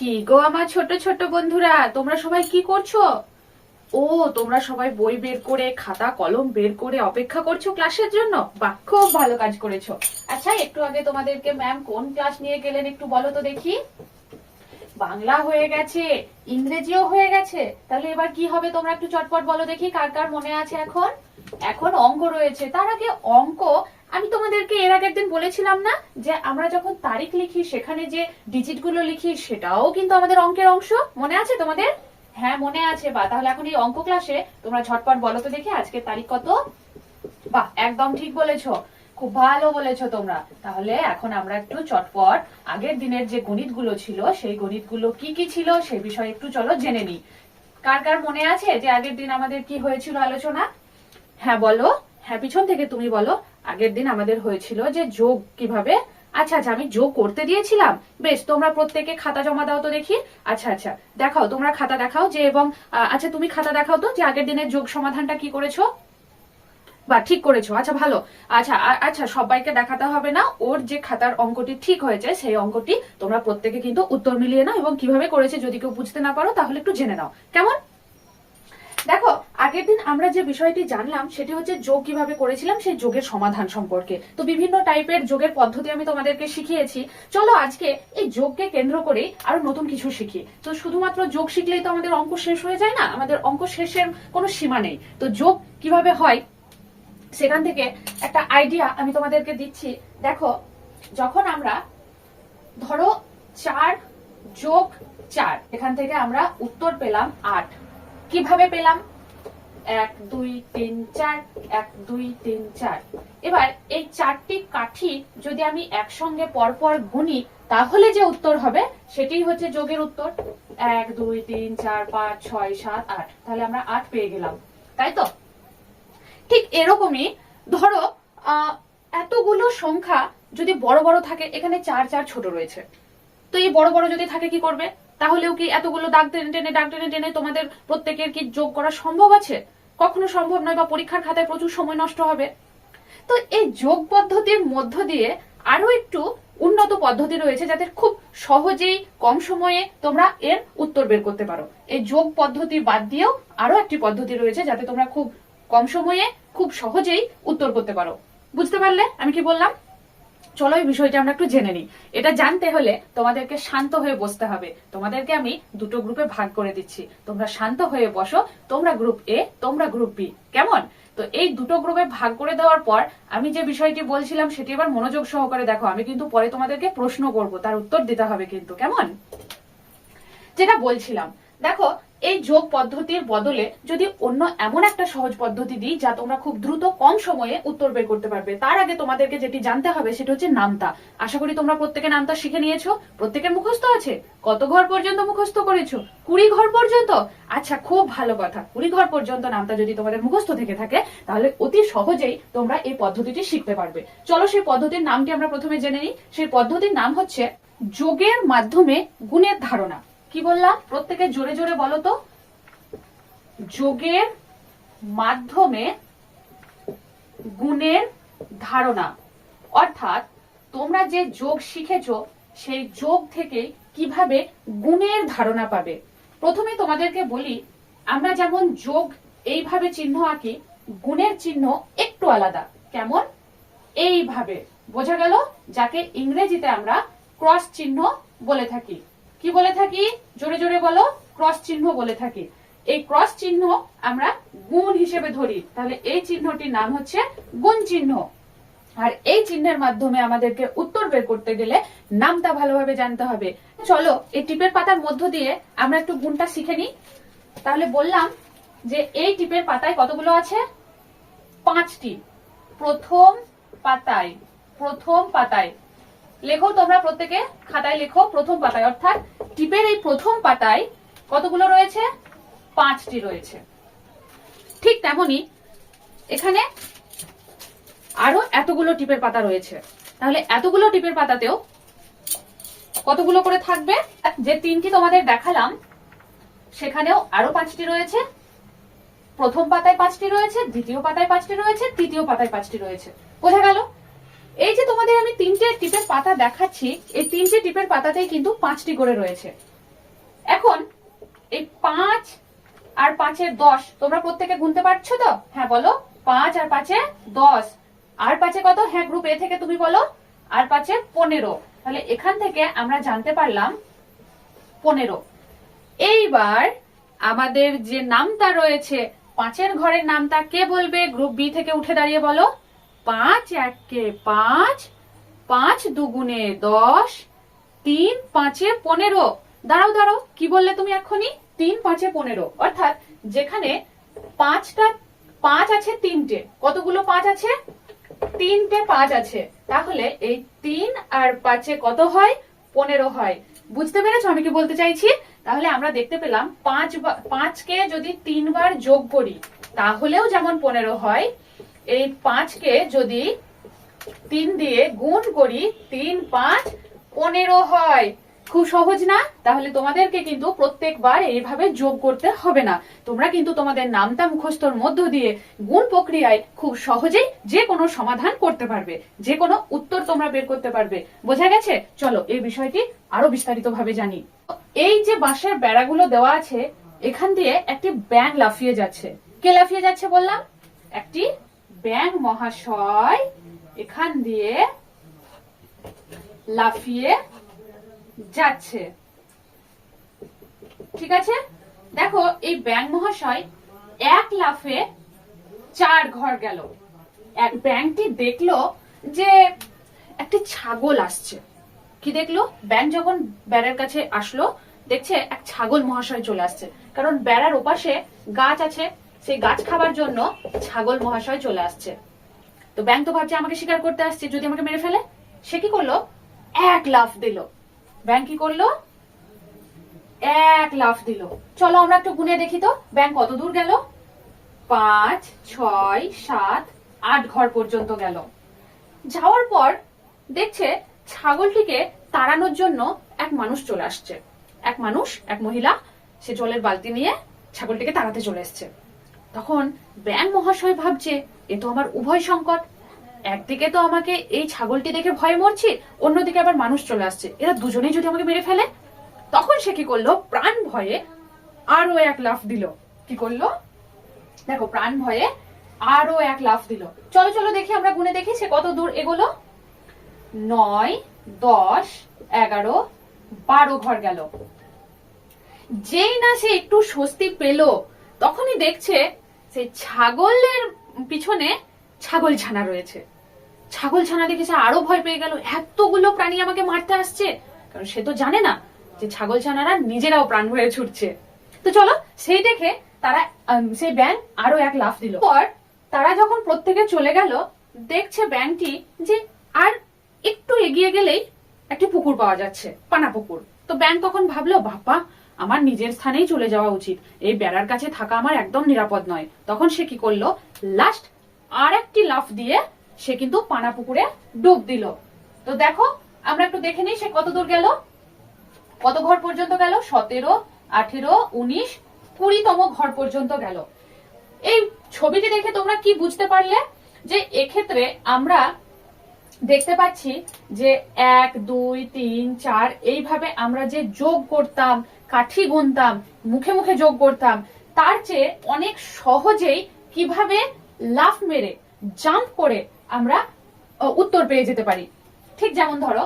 কি গো আমার ছোট ছোট বন্ধুরা, তোমরা সবাই কি করছ? ও, তোমরা সবাই বই বের করে, খাতা, কলম বের করে অপেক্ষা করছ ক্লাসের জন্য? বাহ, খুব ভালো কাজ করেছ। আচ্ছা একটু আগে তোমাদেরকে ম্যাম কোন ক্লাস নিয়ে গেলেন একটু বলো তো দেখি। বাংলা হয়ে গেছে, ইংরেজিও হয়ে গেছে। তাহলে এবার কি হবে তোমরা একটু চটপট বলো দেখি, কার কার মনে আছে এখন? এখন অঙ্ক রয়েছে। তার আগে অঙ্ক আমি তোমাদেরকে এর আগের দিন বলেছিলাম না যে আমরা যখন তারিখ লিখি, সেখানে যে ডিজিটগুলো লিখি, সেটাও কিন্তু আমাদের অঙ্কের অংশ। মনে আছে তোমাদের? হ্যাঁ মনে আছে। বা তাহলে এখন এই অঙ্ক ক্লাসে তোমরা ঝটপট বলো তো দেখি, আজকের তারিখ কত? বাহ, একদম ঠিক বলেছ। খুব ভালো বলেছ তোমরা। তাহলে এখন আমরা একটু চটপট আগের দিনের যে গণিতগুলো ছিল, সেই গণিতগুলো কি কি ছিল সে বিষয়ে একটু চলো জেনে নিই। কার কার মনে আছে যে আগের দিন আমাদের কি হয়েছিল আলোচনা? হ্যাঁ বলো। হ্যাঁ পিছন থেকে তুমি বলো। আগের দিন আমাদের হয়েছিল যে যোগ কীভাবে? আচ্ছা আচ্ছা আমি যোগ করতে দিয়েছিলাম। বেশ, তোমরা প্রত্যেকে খাতা জমা দাও তো দেখি। আচ্ছা আচ্ছা দেখাও, তোমরা খাতা দেখাও যে এবং আচ্ছা তুমি খাতা দেখাও তো যে আগের দিনের যোগ সমাধানটা কি করেছ? বা ঠিক করেছ আচ্ছা ভালো। আচ্ছা আচ্ছা সবাইকে দেখাতে হবে না, ওর যে খাতার অঙ্কটি ঠিক হয়েছে, সেই অঙ্কটি তোমরা প্রত্যেকে কিন্তু উত্তর মিলিয়ে নাও এবং কীভাবে করেছে যদি কেউ বুঝতে না পারো, তাহলে একটু জেনে নাও। কেমন? দেখো আগের দিন আমরা যে বিষয়টি জানলাম, সেটি হচ্ছে যোগ কীভাবে করেছিলাম, সেই যোগের সমাধান সম্পর্কে। তো বিভিন্ন টাইপের যোগের পদ্ধতি আমি তোমাদেরকে শিখিয়েছি। চলো আজকে এই যোগকে কেন্দ্র করে আরও নতুন কিছু শিখি। তো শুধুমাত্র যোগ শিখলেই তো আমাদের অঙ্ক শেষ হয়ে যায় না? আমাদের অঙ্ক শেষের কোনো সীমা নেই। তো যোগ কীভাবে হয়, সেখান থেকে একটা আইডিয়া আমি তোমাদেরকে দিচ্ছি। দেখো, যখন আমরা ধরো চার যোগ চার, এখান থেকে আমরা উত্তর পেলাম আট। কীভাবে পেলাম? এক, দুই, তিন, চার, এক, দুই, তিন, চার। এবার এই চারটি কাঠি যদি আমি একসঙ্গে পরপর গুনি, তাহলে যে উত্তর হবে সেটি হচ্ছে যোগের উত্তর। এক, দুই, তিন, চার, পাঁচ, ছয়, সাত, আট। তাহলে আমরা আট পেয়ে গেলাম। তাই তো? ঠিক এরকমই, ধরো এতগুলো সংখ্যা যদি বড় বড় থাকে, এখানে চার চার ছোট রয়েছে। তো এই বড় বড় যদি থাকে, কি করবে? তাহলেও কি এতগুলো দাগ টেনে টেনে, দাগ টেনে টেনে তোমাদের প্রত্যেকের কি যোগ করা সম্ভব আছে? কখনো সম্ভব নয় বা পরীক্ষার খাতায় প্রচুর সময় নষ্ট হবে? তো এই যোগ পদ্ধতির মধ্য দিয়ে আরও একটু উন্নত পদ্ধতি রয়েছে যাতে খুব সহজেই কম সময়ে তোমরা এর উত্তর বের করতে পারো। এই যোগ পদ্ধতি বাদ দিয়েও আরও একটি পদ্ধতি রয়েছে যাতে তোমরা খুব কম সময়ে খুব সহজেই উত্তর করতে পারো। বুঝতে পারলে? আমি কি বললাম? চলো এই বিষয়টা আমরা একটু জেনে নিই। এটা জানতে হলে তোমাদেরকে শান্ত হয়ে বসতে হবে। তোমাদেরকে আমি দুটো গ্রুপে ভাগ করে দিচ্ছি। তোমরা শান্ত হয়ে বসো, তোমরা গ্রুপ এ তোমরা গ্রুপ বি কেমন? তো এই দুটো গ্রুপে ভাগ করে দেওয়ার পর আমি যে বিষয়টি বলছিলাম, সেটি এবার মনোযোগ সহকারে দেখো। আমি কিন্তু পরে তোমাদেরকে প্রশ্ন করব, তার উত্তর দিতে হবে কিন্তু। কেমন? যেটা বলছিলাম। দেখো এই যোগ পদ্ধতির বদলে যদি অন্য এমন একটা সহজ পদ্ধতি দিই যা তোমরা খুব দ্রুত কম সময়ে উত্তর বের করতে পারবে। তার আগে তোমাদেরকে যেটি জানতে হবে সেটা হচ্ছে নামতা। আশা করি তোমরা প্রত্যেকে নামতা শিখে নিয়েছো। প্রত্যেকের মুখস্থ আছে? কত ঘর পর্যন্ত মুখস্থ করেছ? কুড়ি ঘর পর্যন্ত? আচ্ছা খুব ভালো কথা। কুড়ি ঘর পর্যন্ত নামতা যদি তোমাদের মুখস্থ থেকে থাকে, তাহলে অতি সহজেই তোমরা এই পদ্ধতিটি শিখতে পারবে। চলো সেই পদ্ধতির নামটি আমরা প্রথমে জেনে নিই। সেই পদ্ধতির নাম হচ্ছে যোগের মাধ্যমে গুণের ধারণা। কি বললাম? প্রত্যেকে জোরে জোরে বলো তো। যোগের মাধ্যমে গুণের ধারণা। অর্থাৎ তোমরা যে যোগ শিখেছো, সেই যোগ থেকে কীভাবে গুণের ধারণা পাবে? প্রথমে তোমাদেরকে বলি, আমরা যেমন যোগ এইভাবে চিহ্ন আঁকি, গুণের চিহ্ন একটু আলাদা। কেমন? এইভাবে। বোঝা গেল? যাকে ইংরেজিতে আমরা ক্রস চিহ্ন বলে থাকি। কি বলে থাকি? জোরে জোরে বলো, ক্রস চিহ্ন বলে থাকি। এই ক্রস চিহ্ন আমরা গুণ হিসেবে ধরি। তাহলে এই চিহ্নটির নাম হচ্ছে গুণ চিহ্ন। আর এই চিহ্নের মাধ্যমে আমাদেরকে উত্তর বের করতে গেলে নামটা ভালোভাবে জানতে হবে। চলো, এই টিপের পাতার মধ্য দিয়ে আমরা একটু গুণটা শিখে নিই। তাহলে বললাম যে এই টিপের পাতায় কতগুলো আছে? পাঁচটি। প্রথম পাতায় প্রথম পাতায়। লেখো তোমরা প্রত্যেকে, খাতায় লেখো প্রথম পাতায়, অর্থাৎ টিপের এই প্রথম পাতায় কতগুলো রয়েছে? পাঁচটি রয়েছে। ঠিক তেমনি এখানে আরও এতগুলো টিপের পাতা রয়েছে। তাহলে এতগুলো টিপের পাতাতেও কতগুলো করে থাকবে? যে তিনটি তোমাদের দেখালাম, সেখানেও আরও পাঁচটি রয়েছে। প্রথম পাতায় পাঁচটি রয়েছে, দ্বিতীয় পাতায় পাঁচটি রয়েছে, তৃতীয় পাতায় পাঁচটি রয়েছে। বোঝা গেল? এই যে তোমাদের আমি তিনটে টিপের পাতা দেখাচ্ছি, এই তিনটে টিপের পাতাতেই কিন্তু পাঁচটি করে রয়েছে। এখন এই পাঁচ আর পাঁচের দশ, তোমরা প্রত্যেকে গুনতে পারছ তো? হ্যাঁ বলো। পাঁচ আর পাঁচে দশ। আর পাঁচে কত? হ্যাঁ গ্রুপ এ থেকে তুমি বলো। আর পাঁচে পনেরো। তাহলে এখান থেকে আমরা জানতে পারলাম পনেরো। এইবার আমাদের যে নামটা রয়েছে, পাঁচের ঘরের নামটা কে বলবে? গ্রুপ বি থেকে উঠে দাঁড়িয়ে বলো। পাঁচ এককে পাঁচ পাঁচ দুগুণে দশ, তিন পাঁচে পনেরো। দাঁড়াও দাঁড়াও, কি বললে তুমি এক্ষুনি? তিন পাঁচে পনেরো। অর্থাৎ যেখানে পাঁচটা, পাঁচ আছে তিনটে। কতগুলো পাঁচ আছে? তিনটে পাঁচ আছে। তাহলে এই তিন আর পাঁচে কত হয়? পনেরো হয়। বুঝতে পেরেছ আমি কি বলতে চাইছি? তাহলে আমরা দেখতে পেলাম পাঁচ পাঁচকে যদি তিনবার যোগ করি, তাহলেও যেমন পনেরো হয় এই পাঁচকে যদি তিন দিয়ে গুণ করি, তিন পাঁচ পনেরো হয়। খুব সহজ না? তাহলে তোমাদেরকে কিন্তু প্রত্যেকবার এইভাবে যোগ করতে হবে না। তোমরা কিন্তু তোমাদের নামটা মুখস্থর মধ্য দিয়ে গুণ প্রক্রিয়ায় খুব সহজেই যে কোনো সমাধান করতে পারবে। যে কোনো উত্তর তোমরা বের করতে পারবে। বোঝা গেছে? চলো, এই বিষয়টি আরও বিস্তারিত ভাবে জানি। এই যে বাঁশের বেড়াগুলো দেওয়া আছে, এখান দিয়ে একটি ব্যাং লাফিয়ে যাচ্ছে। কে লাফিয়ে যাচ্ছে বললাম? একটি ব্যাং মহাশয় এখান দিয়ে লাফিয়ে যাচ্ছে। ঠিক আছে? দেখো, এই ব্যাং মহাশয় এক লাফে চার ঘর গেল। এক ব্যাংকটি দেখল যে একটি ছাগল আসছে। কি দেখল? ব্যাং যখন বেড়ার কাছে আসলো, দেখছে এক ছাগল মহাশয় চলে আসছে। কারণ বেড়ার ওপাশে গাছ আছে সেই গাছ খাবার জন্য ছাগল মহাশয় চলে আসছে। তো ব্যাংক তো ভাবছে আমাকে শিকার করতে আসছে, যদি আমাকে মেরে ফেলে, সে কি করল? এক লাফ দিল। ব্যাংক কি করল? এক লাফ দিল। চলো আমরা একটু গুনে দেখি তো, ব্যাংক কত দূর গেল? পাঁচ, ছয়, সাত, আট ঘর পর্যন্ত গেল। যাওয়ার পর দেখছে ছাগলটিকে তাড়ানোর জন্য এক মানুষ চলে আসছে। এক মানুষ, এক মহিলা, সে জলের বালতি নিয়ে ছাগলটিকে তাড়াতে চলে এসছে। তখন ব্যাং মহাশয় ভাবছে, এ তো আমার উভয় সংকট। একদিকে তো আমাকে এই ছাগলটি দেখে ভয়ে মরছি, অন্যদিকে আবার মানুষ চলে আসছে। এরা দুজনেই যদি আমাকে মেরে ফেলে? তখন সে কি করল? প্রাণ ভয়ে আরও এক লাফ দিল। কি করল? দেখো, প্রাণ ভয়ে আরও এক লাফ দিল। চলো চলো, দেখি, আমরা গুনে দেখি সে কত দূর এগোলো। নয়, দশ, এগারো, বারো ঘর গেল। যেই না সে একটু স্বস্তি পেল, তখনই দেখছে সেই ছাগলের পিছনে ছাগল ছানা রয়েছে। ছাগল ছানা দেখে সে আরও ভয় পেয়ে গেল, এতগুলো প্রাণী আমাকে মারতে আসছে? কারণ সে তো জানে না যে ছাগল ছানারা নিজেরাও প্রাণ ভয়ে ছুটছে। তো চলো, সেই দেখে তারা সেই ব্যাং আরও এক লাফ দিল। পর তারা যখন প্রত্যেকে চলে গেল, দেখছে ব্যাংকটি যে আর একটু এগিয়ে গেলেই একটি পুকুর পাওয়া যাচ্ছে, পানা পুকুর। তো ব্যাংক তখন ভাবলো বাবা আমার নিজের স্থানেই চলে যাওয়া উচিত। এই বেড়ার কাছে থাকা আমার একদম নিরাপদ নয়। তখন সে কি করল? লাস্ট আর একটি লাফ দিয়ে সে কিন্তু পানা পুকুরে ডুব দিল। তো দেখো, আমরা একটু দেখে নিই সে কত দূর গেল। কত ঘর পর্যন্ত গেল? সতেরো, আঠেরো, উনিশ, কুড়িতম ঘর পর্যন্ত গেল। এই ছবিটি দেখে তোমরা কি বুঝতে পারলে? যে এক্ষেত্রে আমরা দেখতে পাচ্ছি যে এক, দুই, তিন, চার, এইভাবে আমরা যে যোগ করতাম, কাঠি গুনতাম, মুখে মুখে যোগ করতাম, তার চেয়ে অনেক সহজেই কীভাবে লাফ মেরে, জাম্প করে আমরা উত্তর পেয়ে যেতে পারি। ঠিক যেমন ধরো,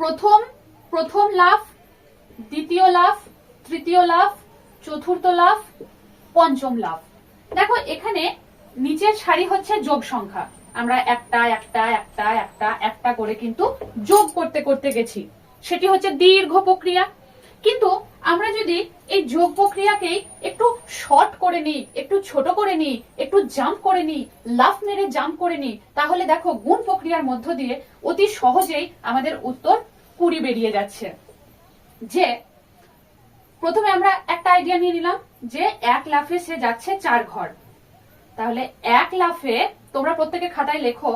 প্রথম প্রথম লাফ, দ্বিতীয় লাফ, তৃতীয় লাফ, চতুর্থ লাফ, পঞ্চম লাফ। দেখো, এখানে নিচের সারি হচ্ছে যোগ সংখ্যা। আমরা একটা একটা একটা একটা একটা করে কিন্তু যোগ করতে করতে গেছি। সেটি হচ্ছে দীর্ঘ প্রক্রিয়া। কিন্তু আমরা যদি এই যোগ প্রক্রিয়াকেই একটু শর্ট করে নিই, একটু ছোট করে নিই, একটু জাম্প করে নিই, লাফ মেরে জাম্প করে নিই, তাহলে দেখো গুণ প্রক্রিয়ার মধ্য দিয়ে অতি সহজেই আমাদের উত্তর কুড়ি বেরিয়ে যাচ্ছে। যে প্রথমে আমরা একটা আইডিয়া নিয়ে নিলাম যে এক লাফে সে যাচ্ছে চার ঘর। তাহলে এক লাফে তোমরা প্রত্যেকে খাতায় লেখো,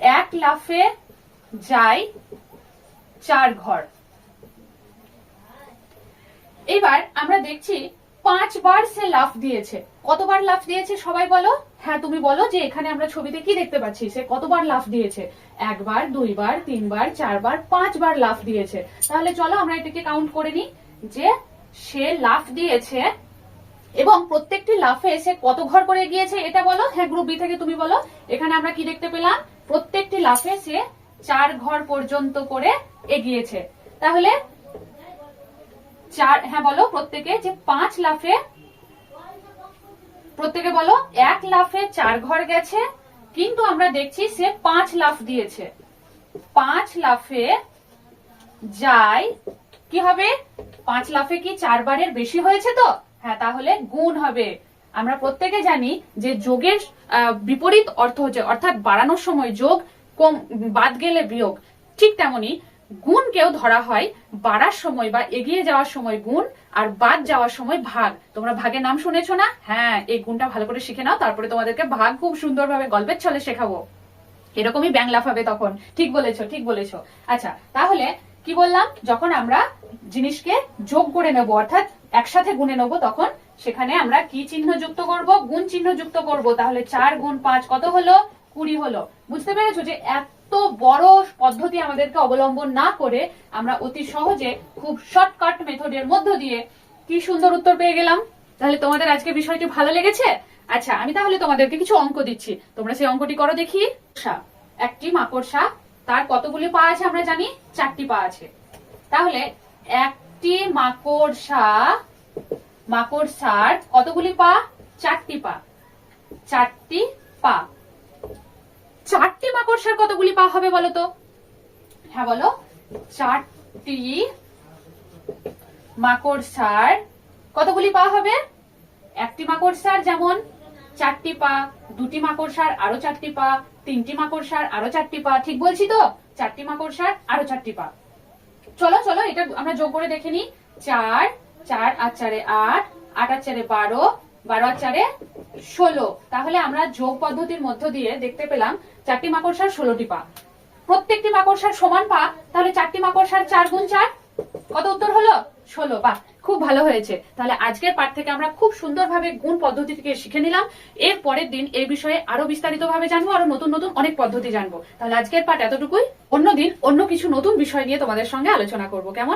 এক লাফে যাই চার ঘর। এবার আমরা দেখছি পাঁচবার সে লাফ দিয়েছে। কতবার লাফ দিয়েছে সবাই বলো? হ্যাঁ তুমি বলো যে এখানে আমরা ছবিতে কি দেখতে পাচ্ছি? সে কতবার লাফ দিয়েছে? একবার, দুইবার, তিনবার, চারবার, পাঁচবার লাফ দিয়েছে। তাহলে চলো আমরা এটাকে কাউন্ট করে নিই যে সে লাফ দিয়েছে এবং প্রত্যেকটি লাফে সে কত ঘর করে গিয়েছে এটা বলো? হ্যাঁ গ্রুপ বি থেকে তুমি বলো। এখানে আমরা কি দেখতে পেলাম? প্রত্যেকটি লাফে সে চার ঘর পর্যন্ত করে এগিয়েছে। তাহলে চার হ্যাঁ বলো প্রত্যেকে যে পাঁচ লাফে, প্রত্যেকে বলো, এক লাফে চার ঘর গেছে, কিন্তু আমরা দেখছি সে পাঁচ লাফ দিয়েছে। পাঁচ লাফে যায়, কি হবে? পাঁচ লাফে কি চারবারের বেশি হয়েছে তো? হ্যাঁ তাহলে গুণ হবে। আমরা প্রত্যেকে জানি যে যোগের বিপরীত অর্থ হচ্ছে, অর্থাৎ বাড়ানোর সময় যোগ কম, বাদ গেলে বিয়োগ। ঠিক তেমনি গুণকেও ধরা হয় বাড়ার সময় বা এগিয়ে যাওয়ার সময় গুণ আর বাদ যাওয়ার সময় ভাগ। তোমরা ভাগের নাম শুনেছো না? হ্যাঁ এই গুণটা ভালো করে শিখে নাও, তারপরে তোমাদেরকে ভাগ খুব সুন্দরভাবে গল্পের ছলে শেখাবো। এরকমই ব্যাং লাফাবে তখন। ঠিক বলেছ ঠিক বলেছ। আচ্ছা তাহলে কি বললাম? যখন আমরা জিনিসকে যোগ করে নেব, অর্থাৎ একসাথে গুণে নেব, তখন সেখানে আমরা কি চিহ্ন যুক্ত করব? গুণ চিহ্ন যুক্ত করব। তাহলে চার গুণ পাঁচ কত হলো? কুড়ি হলো। বুঝতে পেরেছ যে এত বড় পদ্ধতি আমাদেরকে অবলম্বন না করে আমরা অতি সহজে খুব শর্টকাট মেথডের মধ্য দিয়ে কি সুন্দর উত্তর পেয়ে গেলাম? তাহলে তোমাদের আজকে বিষয়টি ভালো লেগেছে? আচ্ছা আমি তাহলে তোমাদেরকে কিছু অঙ্ক দিচ্ছি। তোমরা সেই অঙ্কটি করো দেখি। একটি মাকড়সা তার কতগুলি পা আছে আমরা জানি? চারটি পা আছে। তাহলে একটি মাকড়সা মাকড়সার কতগুলি পা? চারটি পা। চারটি পা। চারটি মাকড়সার কতগুলি পা হবে বলো তো? হ্যাঁ বলো। চারটি মাকড়সার কতগুলি পা হবে? একটি মাকড়সার যেমন চারটি পা, দুটি মাকড়সার আরও চারটি পা তিনটি মাকড়সার আরও চারটি পা। ঠিক বলছি তো? চারটি মাকড়সার আরও চারটি পা। চলো চলো, এটা আমরা যোগ করে দেখে নিই। চার চার আর চারে আট আট আর চারে বারো বারো আর চারে ষোলো। তাহলে আমরা যোগ পদ্ধতির মধ্য দিয়ে দেখতে পেলাম চারটি মাকড়সার ষোলোটি পা। প্রত্যেকটি মাকড়সার সমান পা, তাহলে চারটি মাকড়সার চার গুণ চার? কত উত্তর হলো? ষোলো, বাহ, খুব ভালো হয়েছে। তাহলে আজকের পাঠ থেকে আমরা খুব সুন্দরভাবে গুণ পদ্ধতি থেকে শিখে নিলাম। এর পরের দিন এই বিষয়ে আরও বিস্তারিত ভাবে জানব, আরও নতুন নতুন অনেক পদ্ধতি জানব। তাহলে আজকের পাঠ এতটুকুই। অন্যদিন অন্য কিছু নতুন বিষয় নিয়ে তোমাদের সঙ্গে আলোচনা করব। কেমন?